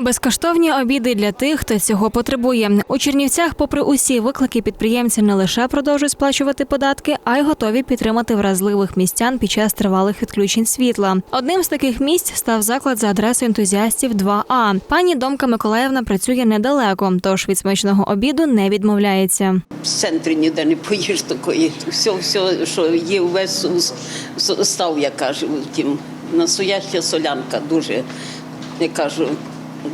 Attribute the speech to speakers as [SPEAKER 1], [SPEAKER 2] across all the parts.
[SPEAKER 1] Безкоштовні обіди для тих, хто цього потребує. У Чернівцях, попри усі виклики, підприємці не лише продовжують сплачувати податки, а й готові підтримати вразливих містян під час тривалих відключень світла. Одним з таких місць став заклад за адресою ентузіастів 2А. Пані Домка Миколаївна працює недалеко, тож від смачного обіду не відмовляється.
[SPEAKER 2] В центрі ніде не поїш такої. Все, все, що є увесь став, я кажу, тім. Настояща солянка дуже, я кажу,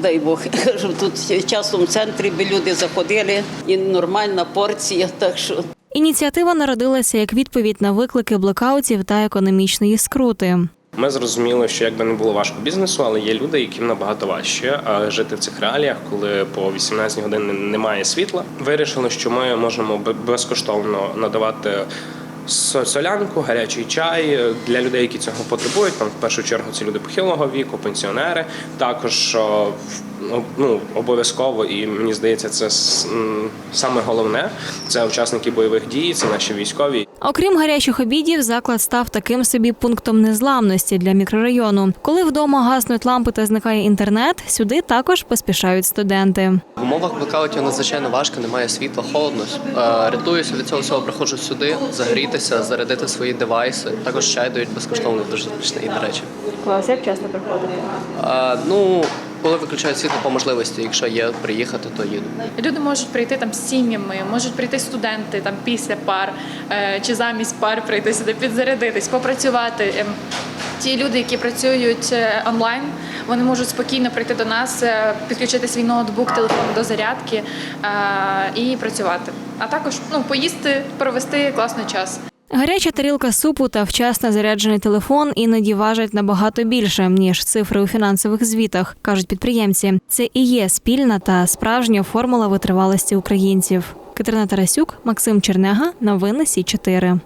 [SPEAKER 2] дай Бог, кажу, тут часом в центрі би люди заходили, і нормальна порція, так що
[SPEAKER 1] Ініціатива народилася як відповідь на виклики блекаутів та економічної скрути.
[SPEAKER 3] Ми зрозуміли, що якби не було важко бізнесу, але є люди, яким набагато важче а, жити в цих реаліях, коли по 18 годин немає світла. Вирішили, що ми можемо безкоштовно надавати солянку, гарячий чай для людей, які цього потребують. Там в першу чергу це люди похилого віку, пенсіонери. Також в- ну, обов'язково, і мені здається, це саме головне. Це учасники бойових дій, це наші військові.
[SPEAKER 1] Окрім гарячих обідів, заклад став таким собі пунктом незламності для мікрорайону. Коли вдома гаснуть лампи та зникає інтернет, сюди також поспішають студенти.
[SPEAKER 4] В умовах блекаутів надзвичайно важко, немає світла, холодно. Е, Рятуюся від цього всього, приходжу сюди, загрітися, зарядити свої девайси. Також чай дають безкоштовно, дуже смачний, до речі.
[SPEAKER 1] Клас, як часто приходите?
[SPEAKER 4] Е, Ну, коли виключають світло по можливості, якщо є приїхати, то їду.
[SPEAKER 5] Люди можуть прийти там з сім'ями, можуть прийти студенти там після пар е, чи замість пар прийти сюди, підзарядитись, попрацювати. Ем, Ті люди, які працюють е, онлайн, вони можуть спокійно прийти до нас, е, підключити свій ноутбук, телефон до зарядки і працювати. А також ну, поїсти, провести класний час.
[SPEAKER 1] Гаряча тарілка супу та вчасно заряджений телефон іноді важать набагато більше ніж цифри у фінансових звітах, кажуть підприємці. Це і є спільна та справжня формула витривалості українців. Катерина Тарасюк, Максим Чернега, новини Сі 4